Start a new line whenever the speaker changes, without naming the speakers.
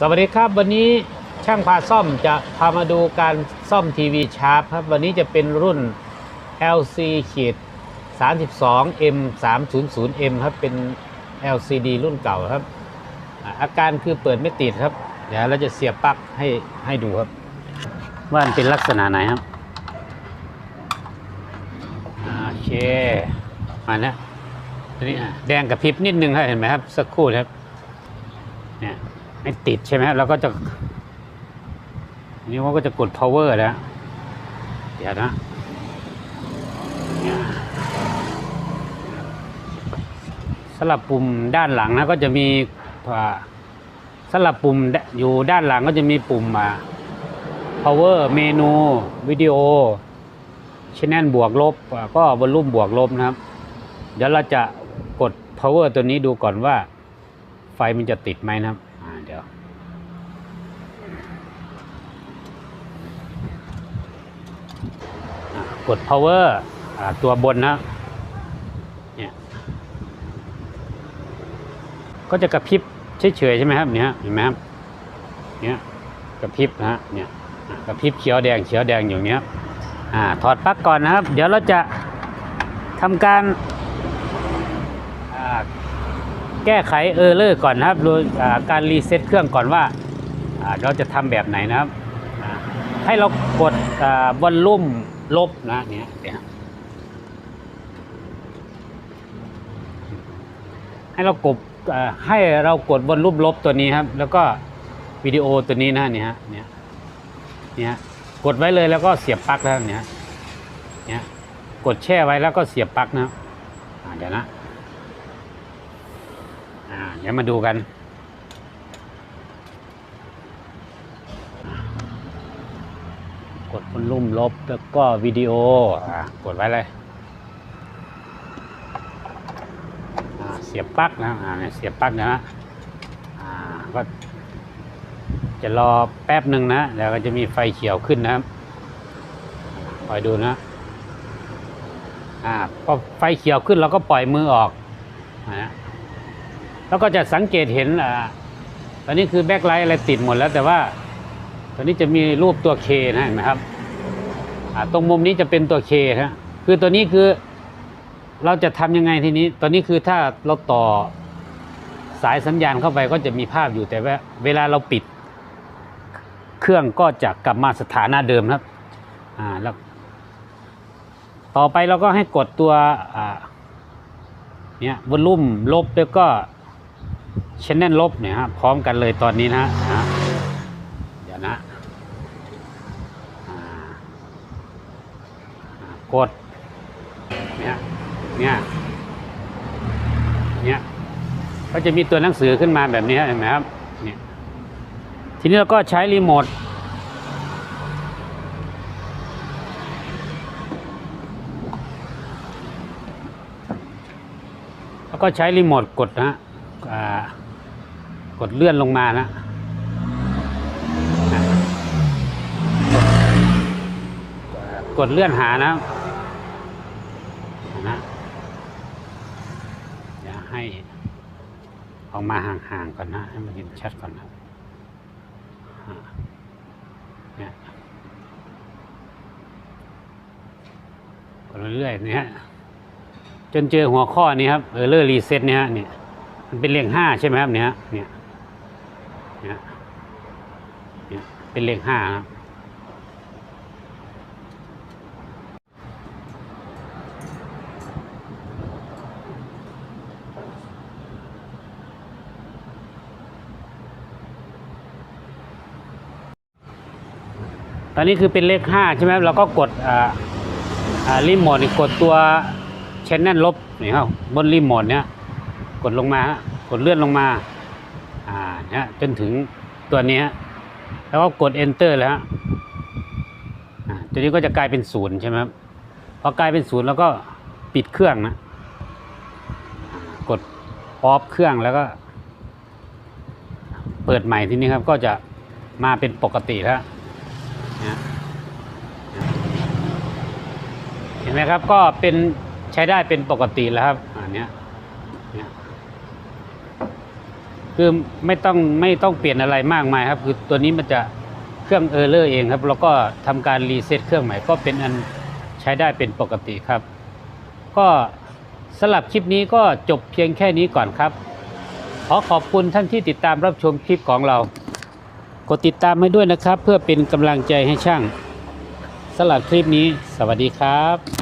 สวัสดีครับวันนี้ช่างพาซ่อมจะพามาดูการซ่อมทีวีชาร์ปครับวันนี้จะเป็นรุ่น LC ขีด32 M 300 M ครับเป็น LCD รุ่นเก่าครับอาการคือเปิดไม่ติดครับ เดี๋ยวเราจะเสียบปลั๊กให้ให้ดูครับ ว่ามันเป็นลักษณะไหนครับโอเคมานะตัวนี้อ่แดงกับพริบนิดนึงครับเห็นไหมครับสักครู่ครับเนี่ย ไม่ติดใช่ไหมเราก็จะนนี้ว่าก็จะกด power แล้ว เดี๋ยวนะสลับปุ่มด้านหลังนะก็จะมีอ่าสลับปุ่มอยู่ด้านหลังก็จะมีปุ่มอ่า power เมนูวิดีโอชแนลบวกลบ ก็วอลลุ่มบวกลบนะครับ เดี๋ยวเราจะกด power ตัวนี้ดูก่อนว่า ไฟมันจะติดไหมนะครับ อ่า เดี๋ยว อะ กด power ตัวบนนะเนี่ยก็จะกระพริบเฉยๆใช่ไหมครับเนี่ยเห็นไหมครับเนี่ยกระพริบนะฮะเนี่ยกระพริบเขียวแดงเขียวแดงอยู่เนี้ยอ่าถอดปลั๊กก่อนนะครับ เดี๋ยวเราจะทำการอ่าแก้ไขเออร์เลอร์ก่อนนะครับโดยการรีเซ็ตเครื่องก่อนว่าอ่าเราจะทำแบบไหนนะครับ ให้เรากดวอลลุ่ม ลบนะเนี่ยเดี๋ยวให้เรากดให้เรากดวอลลุ่มลบตัวนี้ครับ แล้วก็วิดีโอตัวนี้นะเนี่ยเนี่ยเนี่ยกดไว้เลยแล้วก็เสียบปลั๊กแล้วเนี่ยเนี่ยกดแช่ไว้แล้วก็เสียบปลั๊กนะเดี๋ยวนะอ่าเดี๋ยวมาดูกัน กดบนลุ่มลบแล้วก็วิดีโออกดไว้เลยเสียบปลั๊กนะอ่าเสียบปลั๊กนะฮะอ่าก็จะรอแป๊บหนึ่งนะแล้วก็จะมีไฟเขียวขึ้นนะครับคอยดูนะอ่าพอไฟเขียวขึ้นเราก็ปล่อยมือออกนะแล้วก็จะสังเกตเห็นอ่าตอนนี้คือแบ็คไลท์อะไรติดหมดแล้วแต่ว่า ตอนนี้จะมีรูปตัวเคนะเห็นไหมครับตรงมุมนี้จะเป็นตัวเคนะคือตัวนี้คือเราจะทำยังไงทีนี้ตอนนี้คือถ้าเราต่อสายสัญญาณเข้าไปก็จะมีภาพอยู่แต่ว่าเวลาเราปิด เครื่องก็จะกลับมาสถานะเดิมครับ อ่าแล้วต่อไปเราก็ให้กดตัวเนี่ยวอลลุ่มลบแล้วก็ชแนลลบเนี่ยฮะพร้อมกันเลยตอนนี้นะฮะ นะกด เนี่ย เนี่ย เนี่ย ก็จะมีตัวหนังสือขึ้นมาแบบนี้เห็นไหมครับ เนี่ย ทีนี้เราก็ใช้รีโมทแล้วก็ใช้รีโมทกดนะฮะกดเลื่อนลงมานะ ดเลื่อนหานะนะเดี๋ยวให้ออกมาห่างๆก่อนนะให้มันเห็นชัดก่อนนะเนี่ยกดเรื่อยๆเนี่ยจนเจอหัวข้อนี้ครับเออเลอร์รีเซ็ตเนี่ยฮะเนี่ยมันเป็นเลขห้าใช่ไหมครับเนี่ยเนี่ยเนี่ยเนี่ยเป็นเลขห้าครับ ตอนนี้คือเป็นเลขห้าใช่ไหมครับเราก็กดรีโมทกดตัวเชแนลลบนี่ครับบนรีโมทเนี่ยกดลงมากดเลื่อนลงมาอ่าเนี่ยจนถึงตัวนี้แล้วก็กด enter แล้วฮะอ่าตัวนี้ก็จะกลายเป็นศูนย์ใช่ไหมครับพอกลายเป็นศูนย์แล้วก็ปิดเครื่องนะกดออฟเครื่องแล้วก็ เปิดใหม่ทีนี้ครับก็จะมาเป็นปกติแล้ว เห็นไหมครับก็เป็นใช้ได้เป็นปกติแล้วครับอันเนี้ยเนี่ยคือไม่ต้องไม่ต้องเปลี่ยนอะไรมากมายครับ คือตัวนี้มันจะเครื่องเออร์เลอร์เองครับ แล้วก็ทำการรีเซ็ตเครื่องใหม่ก็เป็นอันใช้ได้เป็นปกติครับ ก็สำหรับคลิปนี้ก็จบเพียงแค่นี้ก่อนครับ ขอขอบคุณท่านที่ติดตามรับชมคลิปของเรา กดติดตามให้ด้วยนะครับ เพื่อเป็นกำลังใจให้ช่างสลับคลิปนี้ สวัสดีครับ